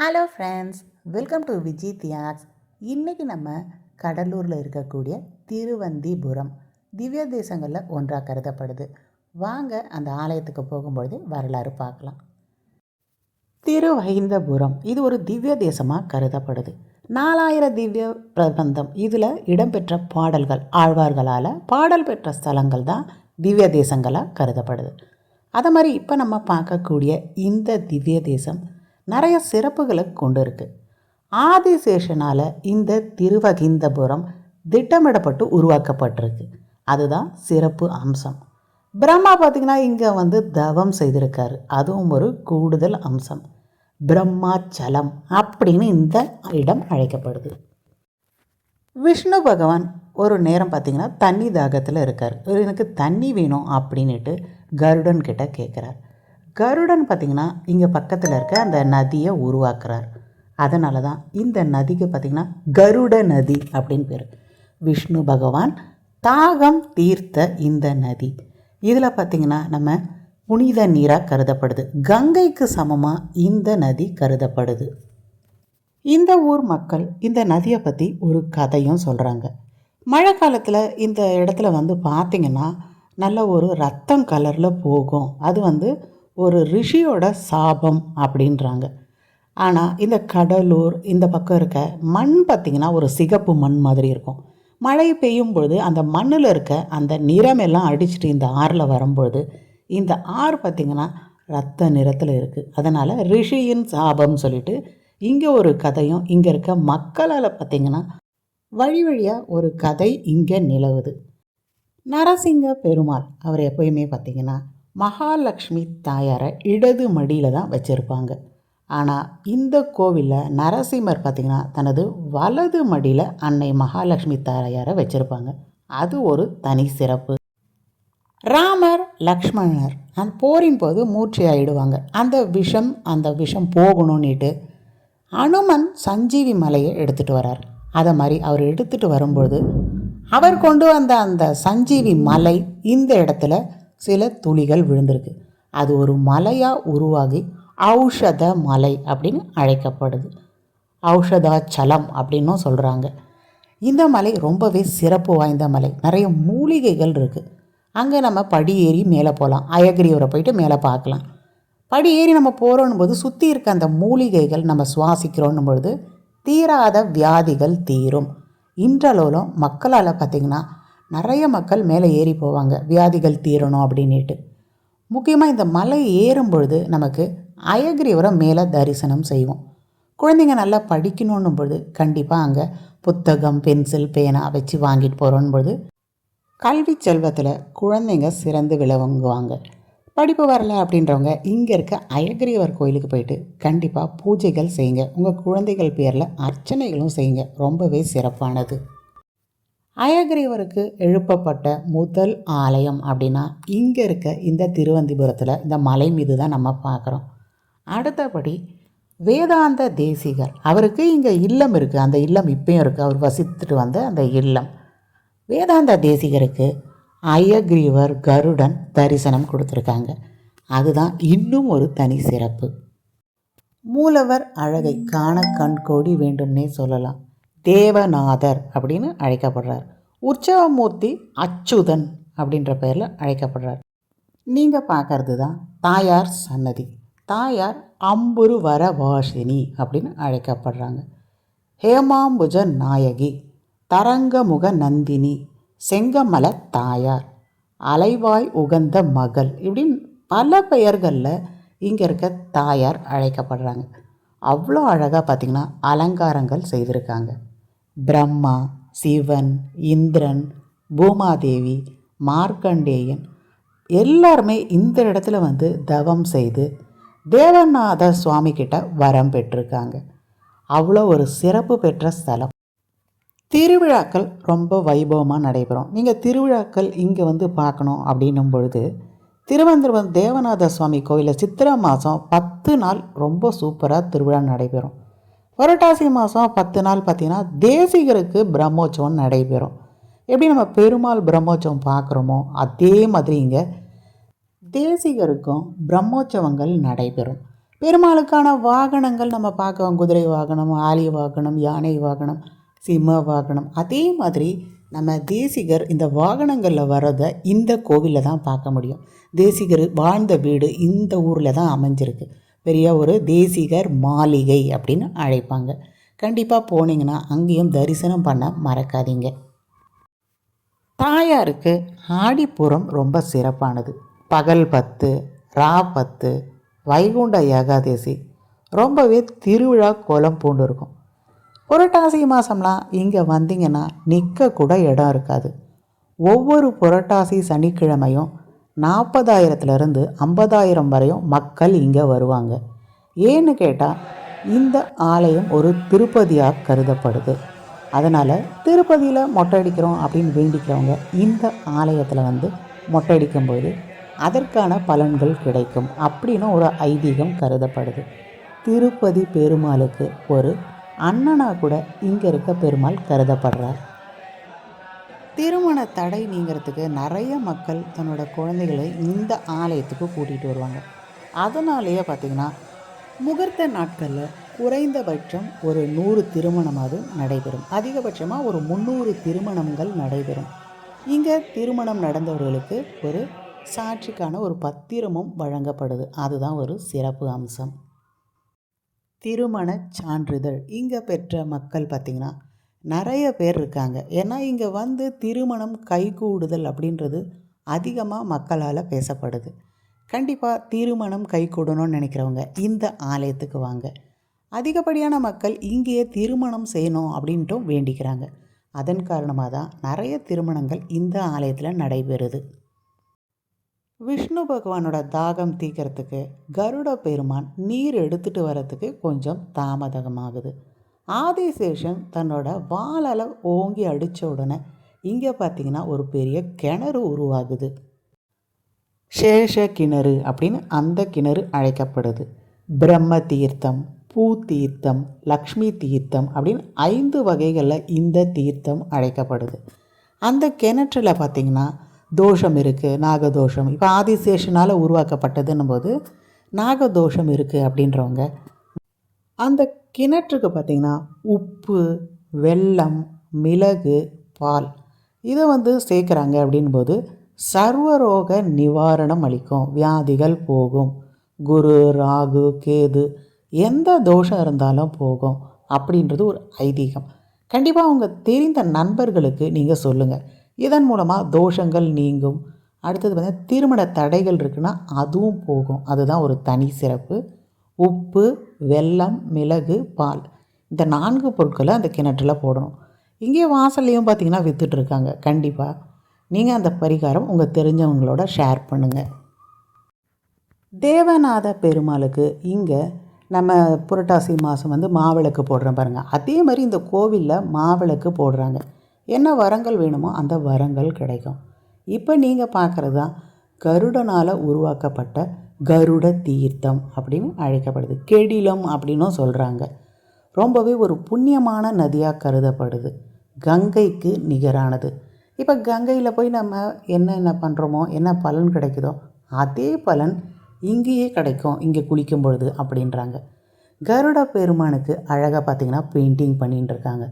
Hello friends welcome to Viji Thiyags இன்றைக்கி நம்ம கடலூரில் இருக்கக்கூடிய திருவந்திபுரம் திவ்ய தேசங்களில் ஒன்றாக கருதப்படுது. வாங்க அந்த ஆலயத்துக்கு போகும்பொழுது வரலாறு பார்க்கலாம். திருவைந்தபுரம் இது ஒரு திவ்ய தேசமாக கருதப்படுது. நாலாயிரம் திவ்ய பிரபந்தம். இதில் இடம்பெற்ற பாடல்கள் ஆழ்வார்களால் பாடல் பெற்ற ஸ்தலங்கள் தான் திவ்ய தேசங்களாக கருதப்படுது. அதை மாதிரி இப்போ நம்ம பார்க்கக்கூடிய இந்த திவ்ய தேசம் நிறைய சிறப்புகளை கொண்டு இருக்குது ஆதிசேஷனால் இந்த திருவகிந்தபுரம் திட்டமிடப்பட்டு உருவாக்கப்பட்டிருக்கு. அதுதான் சிறப்பு அம்சம். பிரம்மா பார்த்திங்கன்னா இங்கே வந்து தவம் செய்திருக்காரு. அதுவும் ஒரு கூடுதல் அம்சம். பிரம்மாச்சலம் அப்படின்னு இந்த இடம் அழைக்கப்படுது. விஷ்ணு பகவான் ஒரு நேரம் பார்த்திங்கன்னா தண்ணி தாகத்தில் இருக்கார். எனக்கு தண்ணி வேணும் அப்படின்ட்டு கருடன் கிட்ட கேட்குறார் கருடன் பார்த்திங்கன்னா இங்கே பக்கத்தில் இருக்க அந்த நதியை உருவாக்குறார். அதனால தான் இந்த நதிக்கு பார்த்திங்கன்னா கருட நதி அப்படின்னு பேர். விஷ்ணு பகவான் தாகம் தீர்த்த இந்த நதி. இதில் பார்த்திங்கன்னா நம்ம புனித நீராக கருதப்படுது. கங்கைக்கு சமமாக இந்த நதி கருதப்படுது. இந்த ஊர் மக்கள் இந்த நதியை பற்றி ஒரு கதையும் சொல்கிறாங்க மழை காலத்தில் இந்த இடத்துல வந்து பார்த்திங்கன்னா நல்ல ஒரு ரத்தம் கலரில் போகும். அது வந்து ஒரு ரிஷியோட சாபம் அப்படின்றாங்க. ஆனால் இந்த கடலூர் இந்த பக்கம் இருக்க மண் பார்த்திங்கன்னா ஒரு சிகப்பு மண் மாதிரி இருக்கும். மழை பெய்யும் பொழுது அந்த மண்ணில் இருக்க அந்த நிறமெல்லாம் அடிச்சுட்டு இந்த ஆறில் வரும்பொழுது இந்த ஆறு பார்த்திங்கன்னா ரத்த நிறத்தில் இருக்குது அதனால் ரிஷியின் சாபம் சொல்லிட்டு இங்கே ஒரு கதையும் இங்கே இருக்க மக்களால் பார்த்திங்கன்னா வழி வழியாக ஒரு கதை இங்கே நிலவுது. நரசிங்க பெருமாள் அவர் எப்போயுமே பார்த்திங்கன்னா மகாலட்சுமி தாயாரை இடது மடியில் தான் வச்சுருப்பாங்க. ஆனால் இந்த கோவிலில் நரசிம்மர் பார்த்திங்கன்னா தனது வலது மடியில் அன்னை மகாலட்சுமி தாயாரை வச்சுருப்பாங்க. அது ஒரு தனி சிறப்பு. ராமர் லக்ஷ்மணர் அந்த போரின் போது மூச்சு ஆகிடுவாங்க அந்த விஷம் அந்த விஷம் போகணும்னுட்டு அனுமன் சஞ்சீவி மலையை எடுத்துகிட்டு வரார். அதை மாதிரி அவர் எடுத்துகிட்டு வரும்பொழுது அவர் கொண்டு வந்த அந்த சஞ்சீவி மலை இந்த இடத்துல சில துளிகள் விழுந்திருக்கு. அது ஒரு மலையாக உருவாகி ஔஷத மலை அப்படின்னு அழைக்கப்படுது. ஔஷதாச்சலம் அப்படின்னும் சொல்கிறாங்க இந்த மலை ரொம்பவே சிறப்பு வாய்ந்த மலை. நிறைய மூலிகைகள் இருக்குது அங்கே நம்ம படி ஏறி மேலே போகலாம். அயகிரிவரை போயிட்டு மேலே பார்க்கலாம். படி ஏறி நம்ம போகிறோன்னும் போது சுற்றி இருக்க அந்த மூலிகைகள் நம்ம சுவாசிக்கிறோன்னும் பொழுது தீராத வியாதிகள் தீரும். இன்றளவிலும் மக்களால் பார்த்திங்கன்னா நிறைய மக்கள் மேலே ஏறி போவாங்க. வியாதிகள் தீரணும் அப்படின்ட்டு முக்கியமாக இந்த மலை ஏறும் பொழுது நமக்கு அயகிரிவரம் மேலே தரிசனம் செய்வோம். குழந்தைங்க நல்லா படிக்கணுன்னும் பொழுது கண்டிப்பாக அங்கே புத்தகம் பென்சில் பேனா வச்சு வாங்கிட்டு போகிறோன்னு பொழுது கல்வி செல்வத்தில் குழந்தைங்க சிறந்து விளவங்குவாங்க படிப்பு வரல அப்படின்றவங்க இங்கே இருக்க அயகிரியவர் கோயிலுக்கு போயிட்டு கண்டிப்பாக பூஜைகள் செய்யுங்க. உங்கள் குழந்தைகள் பேரில் அர்ச்சனைகளும் செய்யுங்க. ரொம்பவே சிறப்பானது. அயகிரீவருக்கு எழுப்பப்பட்ட முதல் ஆலயம் அப்படின்னா இங்கே இருக்க இந்த திருவந்திபுரத்தில் இந்த மலை மீது தான் நம்ம பார்க்குறோம். அடுத்தபடி வேதாந்த தேசிகர். அவருக்கு இங்கே இல்லம் இருக்குது அந்த இல்லம் இப்பயும் இருக்குது அவர் வசித்துட்டு வந்த அந்த இல்லம். வேதாந்த தேசிகருக்கு அயக்ரீவர் கருடன் தரிசனம் கொடுத்துருக்காங்க. அதுதான் இன்னும் ஒரு தனி சிறப்பு. மூலவர் அழகை காண கண்கோடி வேண்டும்னே சொல்லலாம். தேவநாதர் அப்படின்னு அழைக்கப்படுறார். உற்சவமூர்த்தி அச்சுதன் அப்படின்ற பெயரில் அழைக்கப்படுறார். நீங்கள் பார்க்கறது தான் தாயார் சன்னதி. தாயார் அம்புரு வர வாஷினி அப்படின்னு அழைக்கப்படுறாங்க. ஹேமாம்புஜ நாயகி தரங்கமுக நந்தினி செங்கமல தாயார் அலைவாய் உகந்த மகள் இப்படின்னு பல பெயர்களில் இங்கே இருக்க தாயார் அழைக்கப்படுறாங்க. அவ்வளோ அழகாக பார்த்திங்கன்னா அலங்காரங்கள் செய்திருக்காங்க. பிரம்மா சிவன் இந்திரன் பூமாதேவி மார்க்கண்டேயன் எல்லாருமே இந்த இடத்துல வந்து தவம் செய்து தேவநாத சுவாமி கிட்ட வரம் பெற்றிருக்காங்க. அவ்வளோ ஒரு சிறப்பு பெற்ற ஸ்தலம். திருவிழாக்கள் ரொம்ப வைபவமாக நடைபெறும். நீங்கள் திருவிழாக்கள் இங்கே வந்து பார்க்கணும் அப்படின்னும் பொழுது திருவந்திரபுரம் தேவநாத சுவாமி கோயிலில் சித்திரை மாதம் பத்து நாள் ரொம்ப சூப்பராக திருவிழா நடைபெறும். புரட்டாசி மாதம் பத்து நாள் பார்த்திங்கன்னா தேசிகருக்கு பிரம்மோற்சவம் நடைபெறும். எப்படி நம்ம பெருமாள் பிரம்மோற்சவம் பார்க்குறோமோ அதே மாதிரி இங்கே தேசிகருக்கும் பிரம்மோற்சவங்கள் நடைபெறும். பெருமாளுக்கான வாகனங்கள் நம்ம பார்க்கலாம். குதிரை வாகனம் ஆலி வாகனம் யானை வாகனம் சிம்ம வாகனம். அதே மாதிரி நம்ம தேசிகர் இந்த வாகனங்களில் வர்றதை இந்த கோவிலில் தான் பார்க்க முடியும். தேசிகர் வாழ்ந்த வீடு இந்த ஊரில் தான் அமைஞ்சிருக்கு. பெரிய ஒரு தேசிகர் மாளிகை அப்படின்னு அழைப்பாங்க. கண்டிப்பாக போனீங்கன்னா அங்கேயும் தரிசனம் பண்ண மறக்காதீங்க. தாயாருக்கு ஆடிப்புறம் ரொம்ப சிறப்பானது. பகல் பத்து ரா பத்து வைகுண்ட ஏகாதசி. ரொம்பவே திருவிழா கோலம் பூண்டு இருக்கும் புரட்டாசி மாதம்லாம் இங்கே வந்தீங்கன்னா நிற்க கூட இடம் இருக்காது. ஒவ்வொரு புரட்டாசி சனிக்கிழமையும் நாற்பதாயிரத்துலேருந்து ஐம்பதாயிரம் வரையும் மக்கள் இங்கே வருவாங்க. ஏன்னு கேட்டால் இந்த ஆலயம் ஒரு திருப்பதியாக கருதப்படுது. அதனால் திருப்பதியில் மொட்டை அடிக்கிறோம் அப்படின்னு வேண்டிக்கிறவங்க இந்த ஆலயத்தில் வந்து மொட்டை அடிக்கும்போது அதற்கான பலன்கள் கிடைக்கும் அப்படின்னு ஒரு ஐதீகம் கருதப்படுது. திருப்பதி பெருமாளுக்கு ஒரு அண்ணனாக கூட இங்கே இருக்க பெருமாள் கருதப்படுறார். திருமண தடை நீங்கிறதுக்கு நிறைய மக்கள் தன்னோட குழந்தைகளை இந்த ஆலயத்துக்கு கூட்டிகிட்டு வருவாங்க. அதனாலேயே பார்த்திங்கன்னா முகூர்த்த நாட்களில் குறைந்தபட்சம் ஒரு நூறு திருமணமாவது நடைபெறும். அதிகபட்சமாக ஒரு முந்நூறு திருமணங்கள் நடைபெறும். இங்கே திருமணம் நடந்தவர்களுக்கு ஒரு சாட்சிக்கான ஒரு பத்திரமும் வழங்கப்படுது. அதுதான் ஒரு சிறப்பு அம்சம். திருமண சான்றிதழ். இங்கே பெற்ற மக்கள் பார்த்திங்கன்னா நிறைய பேர் இருக்காங்க. ஏன்னா இங்கே வந்து திருமணம் கைகூடுதல் அப்படின்றது அதிகமாக மக்களால் பேசப்படுது. கண்டிப்பாக திருமணம் கைகூடணும்னு நினைக்கிறவங்க இந்த ஆலயத்துக்கு வாங்க. அதிகப்படியான மக்கள் இங்கேயே திருமணம் செய்யணும் அப்படின்ட்டும் வேண்டிக்கிறாங்க. அதன் காரணமாக தான் நிறைய திருமணங்கள் இந்த ஆலயத்தில் நடைபெறுது. விஷ்ணு பகவானோட தாகம் தீக்கிறதுக்கு கருட பெருமான் நீர் எடுத்துகிட்டு வரத்துக்கு கொஞ்சம் தாமதமாகுது. ஆதிசேஷன் தன்னோட வாளால் ஓங்கி அடித்த உடனே இங்கே பார்த்தீங்கன்னா ஒரு பெரிய கிணறு உருவாகுது. சேஷ கிணறு அப்படின்னு அந்த கிணறு அழைக்கப்படுது. பிரம்ம தீர்த்தம் பூ தீர்த்தம் லக்ஷ்மி தீர்த்தம் அப்படின்னு ஐந்து வகைகளில் இந்த தீர்த்தம் அழைக்கப்படுது. அந்த கிணற்றில் பார்த்திங்கன்னா தோஷம் இருக்குது நாகதோஷம். இப்போ ஆதிசேஷனால் உருவாக்கப்பட்டதுன்னும் போது நாகதோஷம் இருக்குது அப்படின்றவங்க அந்த கிணற்றுக்கு பார்த்திங்கன்னா உப்பு வெல்லம் மிளகு பால். இதை வந்து சேர்க்குறாங்க அப்படின்போது சர்வரோக நிவாரணம் அளிக்கும். வியாதிகள் போகும். குரு ராகு கேது எந்த தோஷம் இருந்தாலும் போகும் அப்படின்றது ஒரு ஐதீகம். கண்டிப்பாக அவங்க தெரிந்த நண்பர்களுக்கு நீங்கள் சொல்லுங்கள் இதன் மூலமாக தோஷங்கள் நீங்கும். அடுத்தது பார்த்திங்கன்னா திருமண தடைகள் இருக்குன்னா அதுவும் போகும். அதுதான் ஒரு தனி சிறப்பு. உப்பு வெல்லம் மிளகு பால். இந்த நான்கு பொருட்களை அந்த கிணற்றில் போடணும். இங்கே வாசல்லையும் பார்த்திங்கன்னா விற்றுட்ருக்காங்க கண்டிப்பாக நீங்கள் அந்த பரிகாரம் உங்கள் தெரிஞ்சவங்களோட ஷேர் பண்ணுங்கள் தேவநாத பெருமாளுக்கு இங்கே நம்ம புரட்டாசி மாதம் வந்து மாவிளக்கு போடுறோம் பாருங்கள் அதே மாதிரி இந்த கோவிலில் மாவிளக்கு போடுறாங்க. என்ன வரங்கள் வேணுமோ அந்த வரங்கள் கிடைக்கும். இப்போ நீங்கள் பார்க்குறது தான் கருடனால் உருவாக்கப்பட்ட கருட தீர்த்தம் அப்படின்னு அழைக்கப்படுது. கெடிலம் அப்படின்னும் சொல்கிறாங்க ரொம்பவே ஒரு புண்ணியமான நதியாக கருதப்படுது. கங்கைக்கு நிகரானது. இப்போ கங்கையில் போய் நம்ம என்னென்ன பண்ணுறோமோ என்ன பலன் கிடைக்குதோ அதே பலன் இங்கேயே கிடைக்கும். இங்கே குளிக்கும் பொழுது அப்படின்றாங்க. கருட பெருமானுக்கு அழகாக பார்த்திங்கன்னா பெயிண்டிங் பண்ணிகிட்டு இருக்காங்க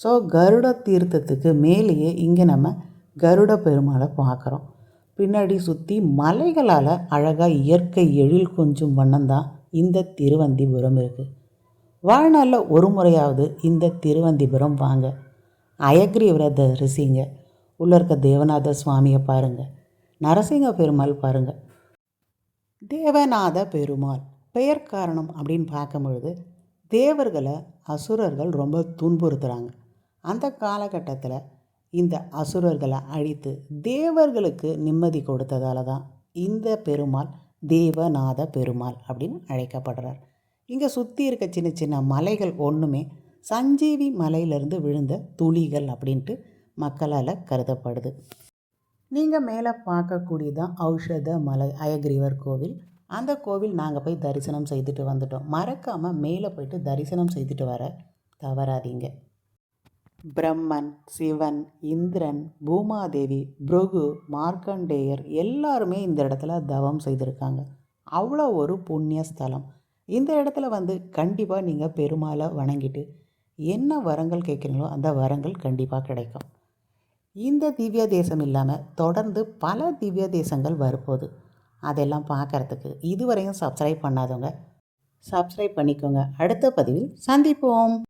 ஸோ கருட தீர்த்தத்துக்கு மேலேயே இங்கே நம்ம கருட பெருமாளை பார்க்குறோம் பின்னாடி சுற்றி மலைகளால் அழகாக இயற்கை எழில் கொஞ்சம் வண்ணம்தான் இந்த திருவந்திபுரம் இருக்குது வாழ்நாளில் ஒரு முறையாவது இந்த திருவந்திபுரம் வாங்க. விரத தரிசிங்க உள்ளே இருக்க தேவநாத சுவாமியை பாருங்கள் நரசிங்க பெருமாள் பாருங்கள் தேவநாத பெருமாள். பெயர் காரணம் அப்படின்னு பார்க்கும் பொழுது தேவர்களை அசுரர்கள் ரொம்ப துன்புறுத்துகிறாங்க அந்த காலகட்டத்தில் இந்த அசுரர்களை அழித்து தேவர்களுக்கு நிம்மதி கொடுத்ததால தான் இந்த பெருமாள் தேவநாத பெருமாள் அப்படின்னு அழைக்கப்படுறார். இங்கே சுற்றி இருக்க சின்ன சின்ன மலைகள் ஒன்றுமே சஞ்சீவி மலையிலிருந்து விழுந்த துளிகள் அப்படின்ட்டு மக்களால் கருதப்படுது. நீங்கள் மேலே பார்க்கக்கூடியதான் ஔஷத மலை அயக்ரீவர் கோவில். அந்த கோவில் நாங்கள் போய் தரிசனம் செய்துட்டு வந்துட்டோம். மறக்காமல் மேலே போயிட்டு தரிசனம் செய்துட்டு வர தவறாதீங்க. பிரம்மன் சிவன் இந்திரன் பூமாதேவி புருகு மார்க்கண்டேயர் எல்லாருமே இந்த இடத்துல தவம் செய்திருக்காங்க. அவ்வளோ ஒரு புண்ணிய ஸ்தலம். இந்த இடத்துல வந்து கண்டிப்பாக நீங்கள் பெருமாளை வணங்கிட்டு என்ன வரங்கள் கேட்குறீங்களோ அந்த வரங்கள் கண்டிப்பாக கிடைக்கும். இந்த திவ்ய தேசம் இல்லாமல் தொடர்ந்து பல திவ்ய தேசங்கள் வரப்போகுது. அதெல்லாம் பார்க்குறதுக்கு இதுவரையும் சப்ஸ்கிரைப் பண்ணாதவங்க சப்ஸ்கிரைப் பண்ணிக்கோங்க. அடுத்த பதிவில் சந்திப்போம்.